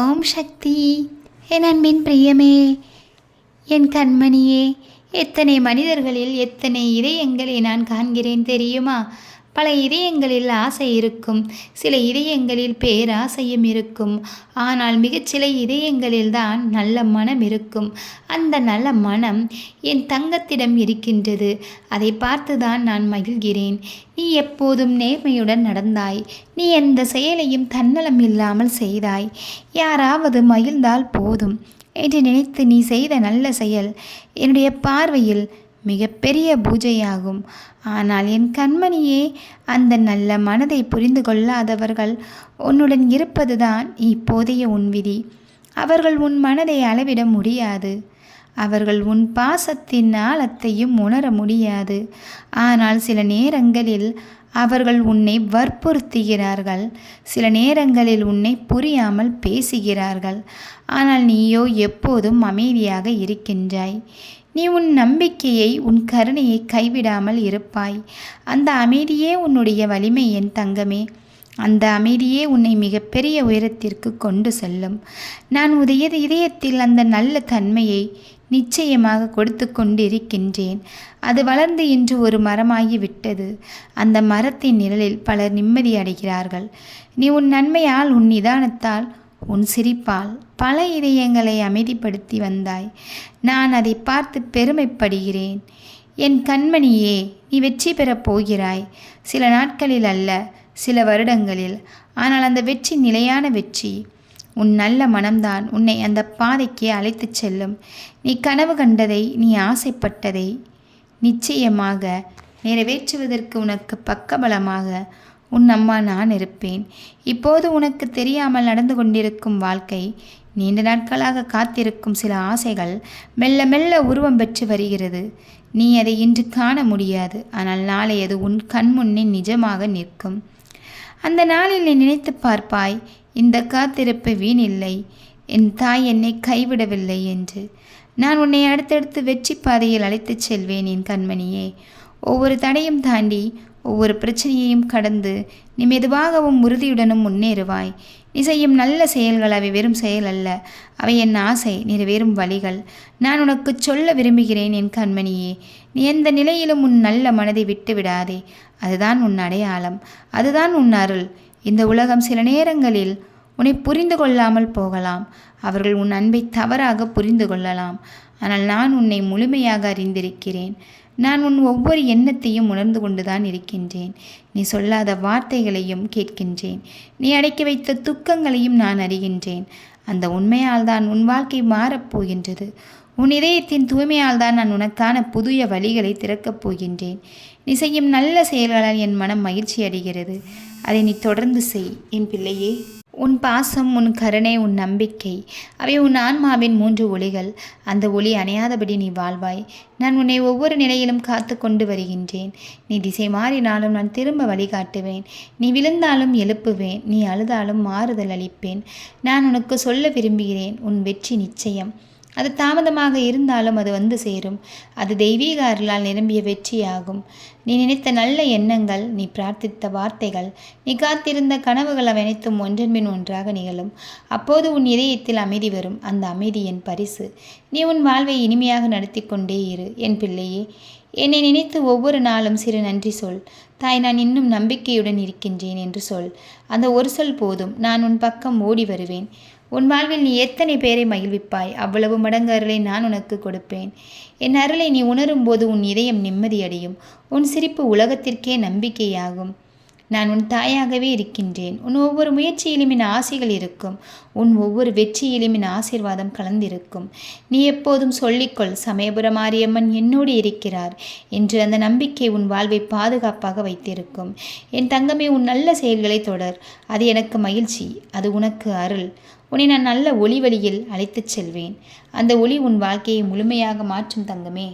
ஓம் சக்தி. என் அன்பின் பிரியமே என் கண்மணியே எத்தனை மனிதர்களில் எத்தனை இதயங்களை நான் காண்கிறேன் தெரியுமா? பல இதயங்களில் ஆசை இருக்கும். சில இதயங்களில் பேராசையும் இருக்கும். ஆனால் மிகச்சில இதயங்களில்தான் நல்ல மனம் இருக்கும். அந்த நல்ல மனம் என் தங்கத்திடம் இருக்கின்றது. அதை பார்த்துதான் நான் மகிழ்கிறேன். நீ எப்போதும் நேர்மையுடன் நடந்தாய். நீ எந்த செயலையும் தன்னலம் இல்லாமல் செய்தாய். யாராவது மகிழ்ந்தால் போதும். என்று நினைத்து நீ செய்த நல்ல செயல். என்னுடைய பார்வையில் மிகப்பெரிய பூஜையாகும். ஆனால் என் கண்மணியே அந்த நல்ல மனதை புரிந்து கொள்ளாதவர்கள் உன்னுடன் இருப்பதுதான் இப்போதைய உன் விதி. அவர்கள் உன் மனதை அளவிட முடியாது. அவர்கள் உன் பாசத்தின் ஆழத்தையும் உணர முடியாது. ஆனால் சில நேரங்களில் அவர்கள் உன்னை வற்புறுத்துகிறார்கள். சில நேரங்களில் உன்னை புரியாமல் பேசுகிறார்கள். ஆனால் நீயோ எப்போதும் அமைதியாக இருக்கின்றாய். நீ உன் நம்பிக்கையை உன் கருணையை கைவிடாமல் இருப்பாய். அந்த அமைதியே உன்னுடைய வலிமை என் தங்கமே. அந்த அமைதியே உன்னை மிகப்பெரிய உயரத்திற்கு கொண்டு செல்லும். நான் உதய இதயத்தில் அந்த நல்ல தன்மையை நிச்சயமாக கொடுத்து கொண்டிருக்கின்றேன். அது வளர்ந்து இன்று ஒரு மரமாகி விட்டது அந்த மரத்தின் நிழலில் பலர் நிம்மதி அடைகிறார்கள். நீ உன் நன்மையால் உன் நிதானத்தால் உன் சிரிப்பால் பல இதயங்களை அமைதிப்படுத்தி வந்தாய். நான் அதை பார்த்து பெருமைப்படுகிறேன். என் கண்மணியே நீ வெற்றி பெறப் போகிறாய். சில நாட்களில் அல்ல சில வருடங்களில். ஆனால் அந்த வெற்றி நிலையான வெற்றி. உன் நல்ல மனம்தான் உன்னை அந்த பாதைக்கு அழைத்துச் செல்லும். நீ கனவு கண்டதை நீ ஆசைப்பட்டதை நிச்சயமாக நிறைவேற்றுவதற்கு உனக்கு பக்கபலமாக உன் அம்மா நான் இருப்பேன். இப்போது உனக்கு தெரியாமல் நடந்து கொண்டிருக்கும் வாழ்க்கை நீண்ட நாட்களாக காத்திருக்கும் சில ஆசைகள் மெல்ல மெல்ல உருவம் பெற்று வருகிறது. நீ அதை இன்று காண முடியாது ஆனால் நாளை அது உன் கண் முன்னே நிஜமாக நிற்கும். அந்த நாளில் நீ நினைத்து பார்ப்பாய் இந்த காத்திருப்பு வீணில்லை என் தாய் என்னை கைவிடவில்லை என்று. நான் உன்னை அடுத்தடுத்து வெற்றி பாதையில் அழைத்துச் செல்வேன் என் கண்மணியே. ஒவ்வொரு தடையும் தாண்டி ஒவ்வொரு பிரச்சனையையும் கடந்து நீ மெதுவாகவும் உறுதியுடனும் முன்னேறுவாய். நீ செய்யும் நல்ல செயல்கள் அவை வெறும் செயல் அல்ல. அவை என் ஆசை நிறைவேறும் வழிகள். நான் உனக்கு சொல்ல விரும்புகிறேன் என் கண்மணியே. நீ எந்த நிலையிலும் உன் நல்ல மனதை விட்டு விடாதே. அதுதான் உன் அடையாளம். அதுதான் உன் அருள். இந்த உலகம் சில நேரங்களில் உன்னை புரிந்து கொள்ளாமல் போகலாம். அவர்கள் உன் அன்பை தவறாக புரிந்து கொள்ளலாம். ஆனால் நான் உன்னை முழுமையாக அறிந்திருக்கிறேன். நான் உன் ஒவ்வொரு எண்ணத்தையும் உணர்ந்து கொண்டுதான் இருக்கின்றேன். நீ சொல்லாத வார்த்தைகளையும் கேட்கின்றேன். நீ அடக்கி வைத்த துக்கங்களையும் நான் அறிகின்றேன். அந்த உண்மையால் தான் உன் வாழ்க்கை மாறப்போகின்றது உன் இதயத்தின் தூய்மையால் தான் நான் உனக்கான புதிய வழிகளை திறக்கப் போகின்றேன். நீ செய்யும் நல்ல செயல்களால் என் மனம் மகிழ்ச்சி அடைகிறது. அதை நீ தொடர்ந்து செய். என் பிள்ளையே. உன் பாசம் உன் கருணை உன் நம்பிக்கை. அவை உன் ஆன்மாவின் மூன்று ஒளிகள். அந்த ஒளி அணையாதபடி நீ வாழ்வாய். நான் உன்னை ஒவ்வொரு நிலையிலும் காத்து கொண்டு வருகின்றேன். நீ திசை மாறினாலும் நான் திரும்ப வழிகாட்டுவேன். நீ விழுந்தாலும் எழுப்புவேன். நீ அழுதாலும் மாறுதல் அளிப்பேன். நான் உனக்கு சொல்ல விரும்புகிறேன். உன் வெற்றி நிச்சயம். அது தாமதமாக இருந்தாலும் அது வந்து சேரும். அது தெய்வீக அருளால் நிரம்பிய வெற்றியாகும். நீ நினைத்த நல்ல எண்ணங்கள் நீ பிரார்த்தித்த வார்த்தைகள் நீ காத்திருந்த கனவுகள் அவனைத்தும் அனைத்தும் ஒன்றன்பின் ஒன்றாக நிகழும். அப்போது உன் இதயத்தில் அமைதி வரும். அந்த அமைதி என் பரிசு. நீ உன் வாழ்வை இனிமையாக நடத்தி கொண்டே இரு என் பிள்ளையே. என்னை நினைத்து ஒவ்வொரு நாளும் சிறு நன்றி சொல். தாய் நான் இன்னும் நம்பிக்கையுடன் இருக்கின்றேன் என்று சொல். அந்த ஒரு சொல் போதும். நான் உன் பக்கம் ஓடி வருவேன். உன் வாழ்வில் நீ எத்தனை பேரை மகிழ்விப்பாய்? அவ்வளவு மடங்கு அருளை நான் உனக்கு கொடுப்பேன். என் அருளை நீ உணரும் போது உன் இதயம் நிம்மதியடையும் உன் சிரிப்பு உலகத்திற்கே நம்பிக்கையாகும். நான் உன் தாயாகவே இருக்கின்றேன். உன் ஒவ்வொரு முயற்சியிலும் என் ஆசைகள் இருக்கும். உன் ஒவ்வொரு வெற்றியிலும் என் ஆசீர்வாதம் கலந்திருக்கும். நீ எப்போதும் சொல்லிக்கொள் சமயபுர மாரியம்மன் என்னோடு இருக்கிறார் என்று அந்த நம்பிக்கை உன் வாழ்வை பாதுகாப்பாக வைத்திருக்கும். என் தங்கமே உன் நல்ல செயல்களை தொடர். அது எனக்கு மகிழ்ச்சி அது உனக்கு அருள். உன்னை நான் நல்ல ஒளி வழியில் அழைத்துச் செல்வேன். அந்த ஒளி உன் வாழ்க்கையை முழுமையாக மாற்றும் தங்கமே.